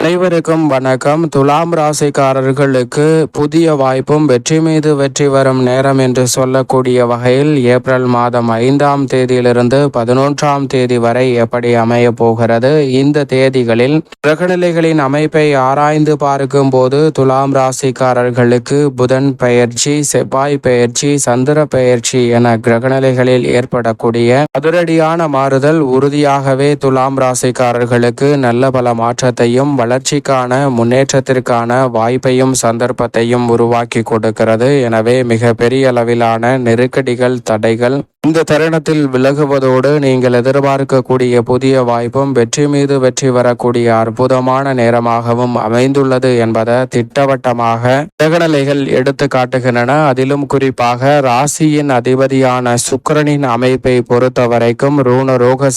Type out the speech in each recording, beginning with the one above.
அனைவருக்கும் வணக்கம். துலாம் ராசிக்காரர்களுக்கு புதிய வாய்ப்பும் வெற்றி மீது வெற்றி வரும் நேரம் என்று சொல்லக்கூடிய வகையில் ஏப்ரல் மாதம் ஐந்தாம் தேதியிலிருந்து பதினொன்றாம் தேதி வரை எப்படி அமைய போகிறது? இந்த தேதிகளில் கிரகநிலைகளின் அமைப்பை ஆராய்ந்து பார்க்கும் போது துலாம் ராசிக்காரர்களுக்கு புதன் பெயர்ச்சி செவ்வாய் பெயர்ச்சி சந்திர பெயர்ச்சி என கிரகநிலைகளில் ஏற்படக்கூடிய அதிரடியான மாறுதல் உறுதியாகவே துலாம் ராசிக்காரர்களுக்கு நல்ல பல மாற்றத்தையும் வளர்ச்சிக்கான முன்னேற்றத்திற்கான வாய்ப்பையும் சந்தர்ப்பத்தையும் உருவாக்கி கொடுக்கிறது. எனவே மிக பெரிய அளவிலான நெருக்கடிகள் தடைகள் இந்த தருணத்தில் விலகுவதோடு நீங்கள் எதிர்பார்க்கக்கூடிய புதிய வாய்ப்பும் வெற்றி மீது வெற்றி வரக்கூடிய அற்புதமான நேரமாகவும் அமைந்துள்ளது என்பதை திட்டவட்டமாக கிரகநிலைகள் எடுத்து காட்டுகின்றன. அதிலும் குறிப்பாக ராசியின் அதிபதியான சுக்கிரனின் அமைப்பை பொறுத்த வரைக்கும் ரூண ரோக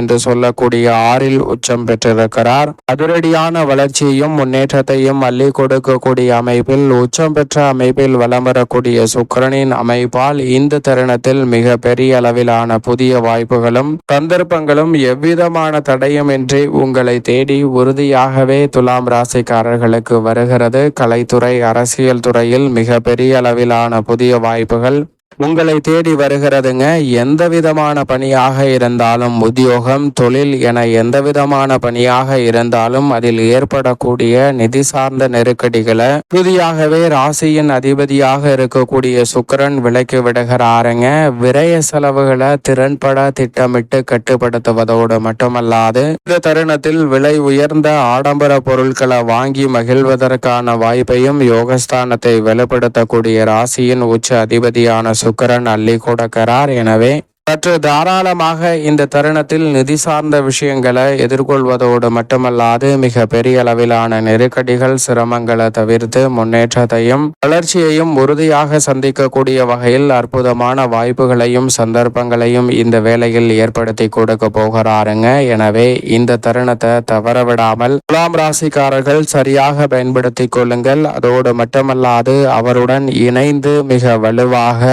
என்று சொல்லக்கூடிய ஆறில் உச்சம் பெற்றிருக்கிறார். அதிரடியான வளர்ச்சியையும் முன்னேற்றத்தையும் அள்ளி கொடுக்கக்கூடிய அமைப்பில் உச்சம் பெற்ற அமைப்பில் வலம் வரக்கூடிய சுக்கரனின் அமைப்பால் இந்த தருணத்தில் மிக பெரிய அளவிலான புதிய வாய்ப்புகளும் சந்தர்ப்பங்களும் எவ்விதமான தடையுமின்றி உங்களை தேடி உறுதியாகவே துலாம் ராசிக்காரர்களுக்கு வருகிறது. கலைத்துறை அரசியல் துறையில் மிக பெரிய அளவிலான புதிய வாய்ப்புகள் உங்களை தேடி வருகிறதுங்க. எந்த விதமான பணியாக இருந்தாலும் உத்தியோகம் தொழில் என எந்த விதமான பணியாக இருந்தாலும் அதில் ஏற்படக்கூடிய நிதி சார்ந்த நெருக்கடிகளை உறுதியாகவே ராசியின் அதிபதியாக இருக்கக்கூடிய சுக்கரன் விலக்கி விடுகிறாருங்க. விரய செலவுகளை திறன்பட திட்டமிட்டு கட்டுப்படுத்துவதோடு மட்டுமல்லாது இந்த தருணத்தில் விலை உயர்ந்த ஆடம்பர பொருட்களை வாங்கி மகிழ்வதற்கான வாய்ப்பையும் யோகஸ்தானத்தை வெளிப்படுத்தக்கூடிய ராசியின் உச்ச அதிபதியான சுக்கரன் அள்ளி கொடுக்கிறார் எனவே சற்று தாராளமாக இந்த தருணத்தில் நிதி சார்ந்த விஷயங்களை எதிர்கொள்வதோடு மட்டுமல்லாது மிக பெரிய அளவிலான நெருக்கடிகள் சிரமங்களை தவிர்த்து முன்னேற்றத்தையும் வளர்ச்சியையும் உறுதியாக சந்திக்கக்கூடிய வகையில் அற்புதமான வாய்ப்புகளையும் சந்தர்ப்பங்களையும் இந்த வேளையில் ஏற்படுத்தி கொடுக்க போகிறாருங்க. எனவே இந்த தருணத்தை தவறவிடாமல் துலாம் ராசிக்காரர்கள் சரியாக பயன்படுத்தி கொள்ளுங்கள். அதோடு மட்டுமல்லாது அவருடன் இணைந்து மிக வலுவாக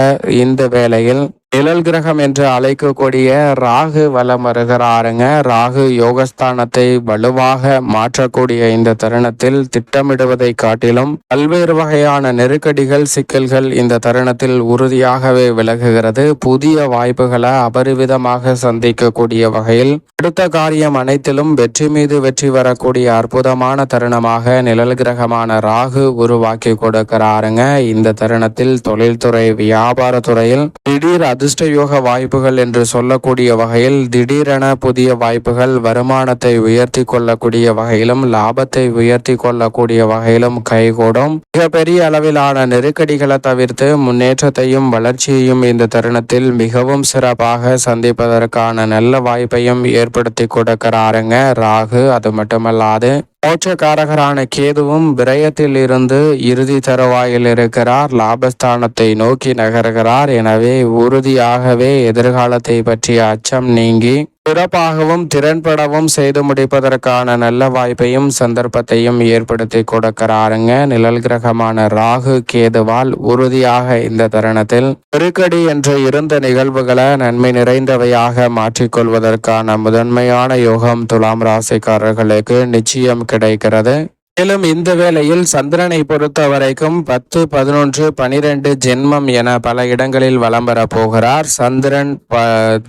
இந்த வேளையில் நிழல் கிரகம் என்று அழைக்கக்கூடிய ராகு வலம் வருகிறாருங்க ராகு யோகஸ்தானத்தை வலுவாக மாற்றக்கூடிய இந்த தருணத்தில் திட்டமிடுவதை காட்டிலும் பல்வேறு வகையான நெருக்கடிகள் சிக்கல்கள் இந்த தருணத்தில் உறுதியாகவே விலகுகிறது. புதிய வாய்ப்புகளை அபரிவிதமாக சந்திக்கக்கூடிய வகையில் அடுத்த காரியம் அனைத்திலும் வெற்றி மீது வெற்றி வரக்கூடிய அற்புதமான தருணமாக நிழல் கிரகமான ராகு உருவாக்கி கொடுக்கிறாருங்க. இந்த தருணத்தில் தொழில்துறை வியாபாரத்துறையில் திடீர் அதிர்ஷ்ட யோக வாய்ப்புகள் என்று சொல்லக்கூடிய வகையில் திடீரென புதிய வாய்ப்புகள் வருமானத்தை உயர்த்தி கொள்ளக்கூடிய வகையிலும் லாபத்தை உயர்த்தி கொள்ளக்கூடிய வகையிலும் கைகூடும். மிகப்பெரிய அளவிலான நெருக்கடிகளை தவிர்த்து முன்னேற்றத்தையும் வளர்ச்சியையும் இந்த தருணத்தில் மிகவும் சிறப்பாக சந்திப்பதற்கான நல்ல வாய்ப்பையும் ஏற்படுத்தி கொடுக்கிறாருங்க ராகு. அது மட்டுமல்லாது மோட்சக்காரகரான கேதுவும் விரயத்தில் இருந்து இறுதி தருவாயில் இருக்கிறார். லாபஸ்தானத்தை நோக்கி நகர்கிறார். எனவே உறுதியாகவே எதிர்காலத்தை பற்றிய அச்சம் நீங்கி சிறப்பாகவும் திறன்படவும் செய்து முடிப்பதற்கான நல்ல வாய்ப்பையும் சந்தர்ப்பத்தையும் ஏற்படுத்தி கொடுக்கிறாருங்க. நிழல் கிரகமான ராகு கேதுவால் உறுதியாக இந்த தருணத்தில் நெருக்கடி என்று இருந்த நிகழ்வுகளை நன்மை நிறைந்தவையாக மாற்றிக்கொள்வதற்கான முதன்மையான யோகம் துலாம் ராசிக்காரர்களுக்கு நிச்சயம் கிடைக்கிறது. மேலும் இந்த வேளையில் சந்திரனை பொறுத்த வரைக்கும் பத்து பதினொன்று பனிரெண்டு ஜென்மம் என பல இடங்களில் வலம் வர போகிறார். சந்திரன்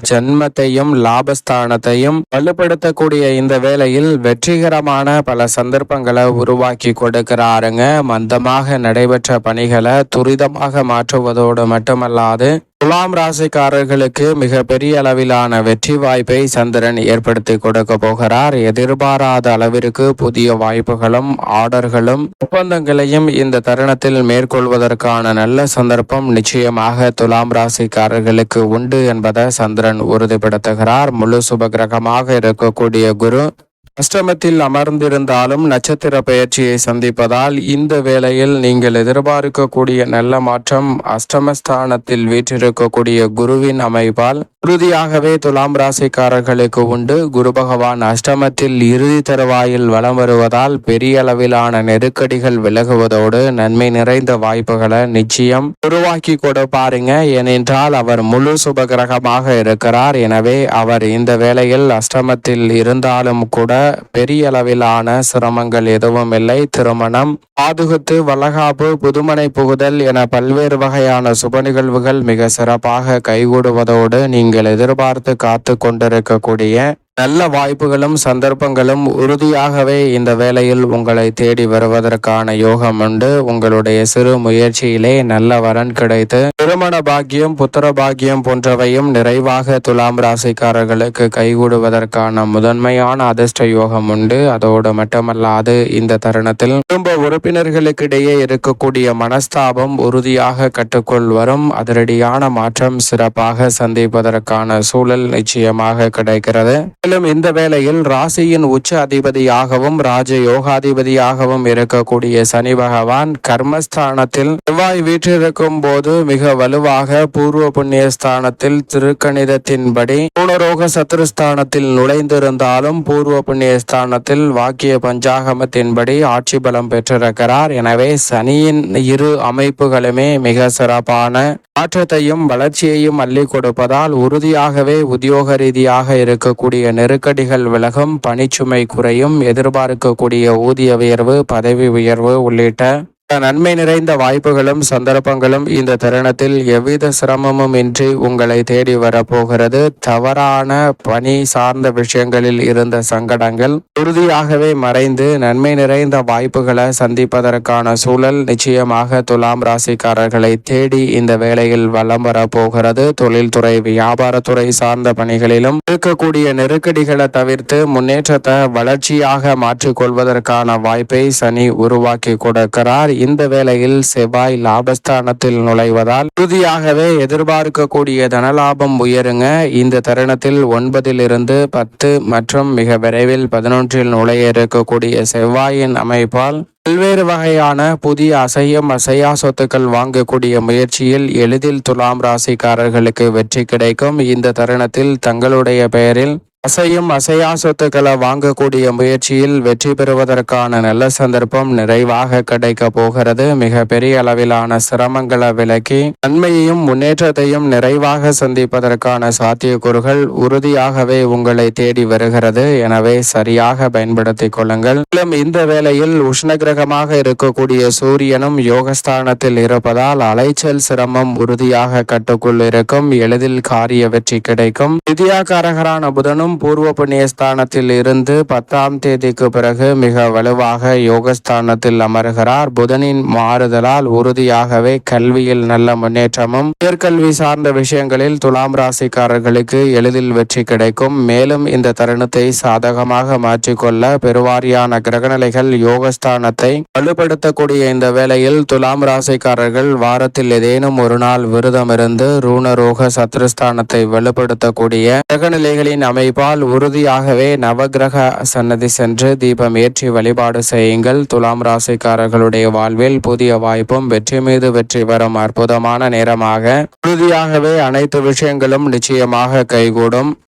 ஜென்மத்தையும் லாபஸ்தானத்தையும் வலுப்படுத்தக்கூடிய இந்த வேளையில் வெற்றிகரமான பல சந்தர்ப்பங்களை உருவாக்கி கொடுக்கிறாருங்க. மந்தமாக நடைபெற்ற பணிகளை துரிதமாக மாற்றுவதோடு மட்டுமல்லாது துலாம் ராசிக்காரர்களுக்கு மிக பெரிய அளவிலான வெற்றி வாய்ப்பை சந்திரன் ஏற்படுத்தி கொடுக்க போகிறார். எதிர்பாராத அளவிற்கு புதிய வாய்ப்புகளும் ஆர்டர்களும் ஒப்பந்தங்களையும் இந்த தருணத்தில் மேற்கொள்வதற்கான நல்ல சந்தர்ப்பம் நிச்சயமாக துலாம் ராசிக்காரர்களுக்கு உண்டு என்பதை சந்திரன் உறுதிப்படுத்துகிறார். முழு சுபகிரகமாக இருக்கக்கூடிய குரு அஷ்டமத்தில் அமர்ந்திருந்தாலும் நட்சத்திர பயிற்சியை சந்திப்பதால் இந்த வேளையில் நீங்கள் எதிர்பார்க்கக்கூடிய நல்ல மாற்றம் அஷ்டமஸ்தானத்தில் வீற்றிருக்கக்கூடிய குருவின் அமைப்பால் உறுதியாகவே துலாம் ராசிக்காரர்களுக்கு உண்டு. குரு பகவான் அஷ்டமத்தில் இறுதி தருவாயில் வலம் வருவதால் பெரிய அளவிலான நெருக்கடிகள் விலகுவதோடு நன்மை நிறைந்த வாய்ப்புகளை நிச்சயம் உருவாக்கி கொடுப்பாருங்க ஏனென்றால் அவர் முழு சுபகிரகமாக இருக்கிறார். எனவே அவர் இந்த வேளையில் அஷ்டமத்தில் இருந்தாலும் கூட பெரிய அளவிலான சிரமங்கள் எதுவும் இல்லை. திருமணம் பாதுகுத்து வளகாப்பு புதுமனை புகுதல் என பல்வேறு வகையான சுப நிகழ்வுகள் மிக சிறப்பாக கைகூடுவதோடு நீங்கள் எதிர்பார்த்து காத்து கொண்டிருக்கக்கூடிய நல்ல வாய்ப்புகளும் சந்தர்ப்பங்களும் உறுதியாகவே இந்த வேலையில் உங்களை தேடி வருவதற்கான யோகம் உண்டு. உங்களுடைய சிறு முயற்சியிலே நல்ல வரன் கிடைத்து திருமண பாக்கியம் புத்திர பாக்கியம் போன்றவையும் நிறைவாக துலாம் ராசிக்காரர்களுக்கு கைகூடுவதற்கான முதன்மையான அதிர்ஷ்ட யோகம் உண்டு. அதோடு மட்டுமல்லாது இந்த தருணத்தில் குடும்ப உறுப்பினர்களுக்கிடையே இருக்கக்கூடிய மனஸ்தாபம் உறுதியாக கட்டுக்குள் வரும். அதிரடியான மாற்றம் சிறப்பாக சந்திப்பதற்கான சூழல் நிச்சயமாக கிடைக்கிறது. மேலும் இந்த வேளையில் ராசியின் உச்ச அதிபதியாகவும் ராஜ யோகாதிபதியாகவும் இருக்கக்கூடிய சனி பகவான் கர்மஸ்தானத்தில் செவ்வாய் வீற்றிருக்கும் போது மிக வலுவாக பூர்வ புண்ணிய ஸ்தானத்தில் திருக்கணிதத்தின்படி பூனரோக சத்ருஸ்தானத்தில் நுழைந்திருந்தாலும் பூர்வ புண்ணிய ஸ்தானத்தில் வாக்கிய பஞ்சாகமத்தின்படி ஆட்சி பலம் பெற்றிருக்கிறார். எனவே சனியின் இரு அமைப்புகளுமே மிக சிறப்பான மாற்றத்தையும் வளர்ச்சியையும் அள்ளி கொடுப்பதால் உறுதியாகவே உத்தியோக ரீதியாக இருக்கக்கூடிய நெருக்கடிகள் விலகும் பணிச்சுமை குறையும் எதிர்பார்க்கக்கூடிய ஊதிய உயர்வு பதவி உயர்வு உள்ளிட்ட நன்மை நிறைந்த வாய்ப்புகளும் சந்தர்ப்பங்களும் இந்த தருணத்தில் எவ்வித சிரமமும் இன்றி உங்களை தேடி வரப்போகிறது. தவறான பணி சார்ந்த விஷயங்களில் இருந்த சங்கடங்கள் உறுதியாகவே மறைந்து நன்மை நிறைந்த வாய்ப்புகளை சந்திப்பதற்கான சூழல் நிச்சயமாக துலாம் ராசிக்காரர்களை தேடி இந்த வேளையில் வலம் வரப்போகிறது. தொழில்துறை வியாபாரத்துறை சார்ந்த பணிகளிலும் இருக்கக்கூடிய நெருக்கடிகளை தவிர்த்து முன்னேற்றத்தை வளர்ச்சியாக மாற்றிக்கொள்வதற்கான வாய்ப்பை சனி உருவாக்கி கொடுக்கிறார். இந்த வேளையில் செவ்வாய் லாபஸ்தானத்தில் நுழைவதால் உறுதியாகவே எதிர்பார்க்கக்கூடிய தனலாபம் உயருங்க. இந்த தருணத்தில் ஒன்பதிலிருந்து பத்து மற்றும் மிக விரைவில் பதினொன்றில் நுழைய இருக்கக்கூடிய செவ்வாயின் அமைப்பால் பல்வேறு வகையான புதிய அசையும் அசையா சொத்துக்கள் வாங்கக்கூடிய முயற்சியில் எளிதில் துலாம் ராசிக்காரர்களுக்கு வெற்றி கிடைக்கும். இந்த தருணத்தில் தங்களுடைய பெயரில் அசையும் அசையா சொத்துக்களை வாங்கக்கூடிய முயற்சியில் வெற்றி பெறுவதற்கான நல்ல சந்தர்ப்பம் நிறைவாக கிடைக்க போகிறது. மிக பெரிய அளவிலான சிரமங்களை விலக்கி நன்மையையும் முன்னேற்றத்தையும் நிறைவாக சந்திப்பதற்கான சாத்தியக்கூறுகள் உறுதியாகவே உங்களை தேடி வருகிறது. எனவே சரியாக பயன்படுத்திக் கொள்ளுங்கள். மேலும் இந்த வேளையில் உஷ்ண கிரகமாக இருக்கக்கூடிய சூரியனும் யோகஸ்தானத்தில் இருப்பதால் அலைச்சல் சிரமம் உறுதியாக கட்டுக்குள் இருக்கும். எளிதில் காரிய வெற்றி கிடைக்கும். வித்யாகாரகரான புதனும் பூர்வ புண்ணிய ஸ்தானத்தில் இருந்து பத்தாம் தேதிக்கு பிறகு மிக வலுவாக யோகஸ்தானத்தில் அமர்கிறார். புதனின் மாறுதலால் உறுதியாகவே கல்வியில் நல்ல முன்னேற்றமும் உயர்கல்வி சார்ந்த விஷயங்களில் துலாம் ராசிக்காரர்களுக்கு எளிதில் வெற்றி கிடைக்கும். மேலும் இந்த தருணத்தை சாதகமாக மாற்றிக்கொள்ள பெருவாரியான கிரகநிலைகள் யோகஸ்தானத்தை வலுப்படுத்தக்கூடிய இந்த வேளையில் துலாம் ராசிக்காரர்கள் வாரத்தில் ஏதேனும் ஒரு நாள் விரதம் இருந்து ரூணரோக சத்ருஸ்தானத்தை வலுப்படுத்தக்கூடிய கிரகநிலைகளின் அமைப்பால் உறுதியாகவே நவகிரக சன்னதி சென்று தீபம் ஏற்றி வழிபாடு செய்யுங்கள். துலாம் ராசிக்காரர்களுடைய வாழ்வில் புதிய வாய்ப்பும் வெற்றி மீது வெற்றி வரும் அற்புதமான நேரமாக உறுதியாகவே அனைத்து விஷயங்களும் நிச்சயமாக கைகூடும்.